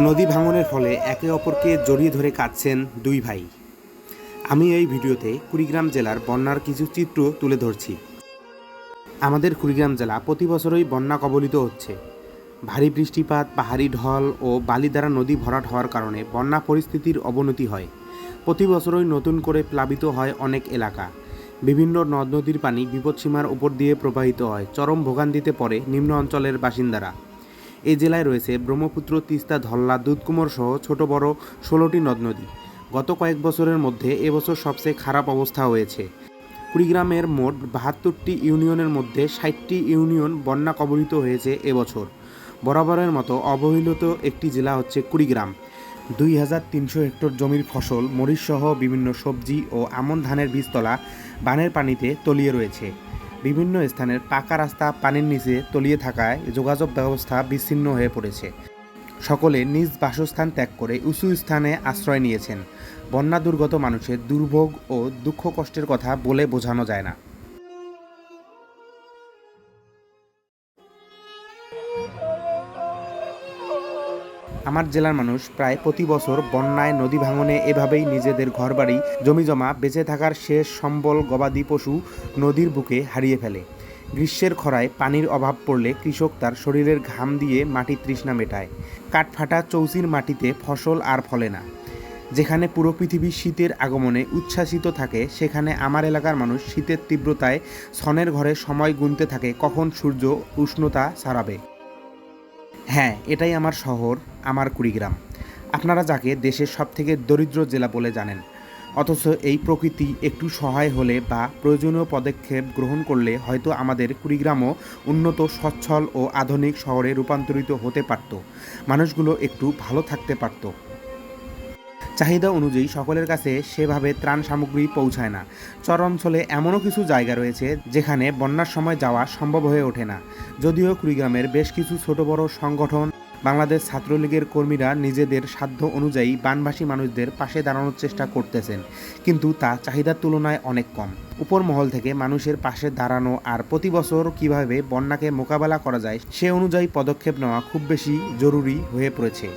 নদী ভাঙনের ফলে একে অপরকে জড়িয়ে ধরে কাঁদছেন দুই ভাই। আমি এই ভিডিওতে কুড়িগ্রাম জেলার বন্যার কিছু চিত্র তুলে ধরছি। আমাদের কুড়িগ্রাম জেলা প্রতি বছরই বন্যা কবলিত হচ্ছে। ভারী বৃষ্টিপাত, পাহাড়ি ঢল ও বালি দ্বারা নদী ভরাট হওয়ার কারণে বন্যা পরিস্থিতির অবনতি হয়। প্রতি বছরই নতুন করে প্লাবিত হয় অনেক এলাকা। বিভিন্ন নদ নদীর পানি বিপদসীমার উপর দিয়ে প্রবাহিত হয়। চরম ভোগান্তিতে পড়ে নিম্ন অঞ্চলের বাসিন্দারা। এই জেলায় রয়েছে ব্রহ্মপুত্র, তিস্তা ধল্লা দুধকুমর সহ ছোট বড় ষোলোটি নদ নদী। গত কয়েক বছরের মধ্যে এবছর সবচেয়ে খারাপ অবস্থা হয়েছে। কুড়িগ্রামের মোট বাহাত্তরটি ইউনিয়নের মধ্যে ষাটটি ইউনিয়ন বন্যা কবলিত হয়েছে এবছর বরাবরের মতো অবহেলিত একটি জেলা হচ্ছে কুড়িগ্রাম। দুই হাজার তিনশো হেক্টর জমির ফসল, মরিচসহ বিভিন্ন সবজি ও আমন ধানের বীজতলা বানের পানিতে তলিয়ে রয়েছে। বিভিন্ন স্থানের পাকা রাস্তা পানির নিচে তলিয়ে থাকায় যোগাযোগ ব্যবস্থা বিচ্ছিন্ন হয়ে পড়েছে। সকলে নিজ বাসস্থান ত্যাগ করে উঁচু স্থানে আশ্রয় নিয়েছেন। বন্যা দুর্গত মানুষের দুর্ভোগ ও দুঃখ কষ্টের কথা বলে বোঝানো যায় না। আমার জেলার মানুষ প্রায় প্রতি বছর বন্যায়, নদী ভাঙনে এভাবেই নিজেদের ঘরবাড়ি, জমিজমা বেঁচে থাকার শেষ সম্বল গবাদি পশু নদীর বুকে হারিয়ে ফেলে। গ্রীষ্মের খরায় পানির অভাব পড়লে কৃষক তার শরীরের ঘাম দিয়ে মাটির তৃষ্ণা মেটায়। কাঠফাটা চৌচির মাটিতে ফসল আর ফলে না। যেখানে পুরো পৃথিবী শীতের আগমনে উচ্ছ্বাসিত থাকে, সেখানে আমার এলাকার মানুষ শীতের তীব্রতায়, ছনের ঘরে সময় গুনতে থাকে, কখন সূর্য উষ্ণতা ছাড়াবে হ্যাঁ এটাই আমার শহর, আমার কুড়িগ্রাম। আপনারা যাকে দেশের সবথেকে দরিদ্র জেলা বলে জানেন, অথচ এই প্রকৃতি একটু সহায় হলে বা প্রয়োজনীয় পদক্ষেপ গ্রহণ করলে হয়তো আমাদের কুড়িগ্রামও উন্নত, সচ্ছল ও আধুনিক শহরে রূপান্তরিত হতে পারত। মানুষগুলো একটু ভালো থাকতে পারত। চাহিদা অনুযায়ী সকলের কাছে সেভাবে ত্রাণ সামগ্রী পৌঁছায় না। চর অঞ্চলে এমনও কিছু জায়গা রয়েছে যেখানে বন্যার সময় যাওয়া সম্ভব হয়ে ওঠে না। যদিও কুড়িগ্রামের বেশ কিছু ছোট বড় সংগঠন, বাংলাদেশ ছাত্রলীগের কর্মীরা নিজেদের সাধ্য অনুযায়ী বানভাসী মানুষদের পাশে দাঁড়ানোর চেষ্টা করতেছেন, কিন্তু তা চাহিদার তুলনায় অনেক কম। উপর মহল থেকে মানুষের পাশে দাঁড়ানো আর প্রতি বছর কীভাবে বন্যাকে মোকাবেলা করা যায়, সে অনুযায়ী পদক্ষেপ নেওয়া খুব বেশি জরুরি হয়ে পড়েছে।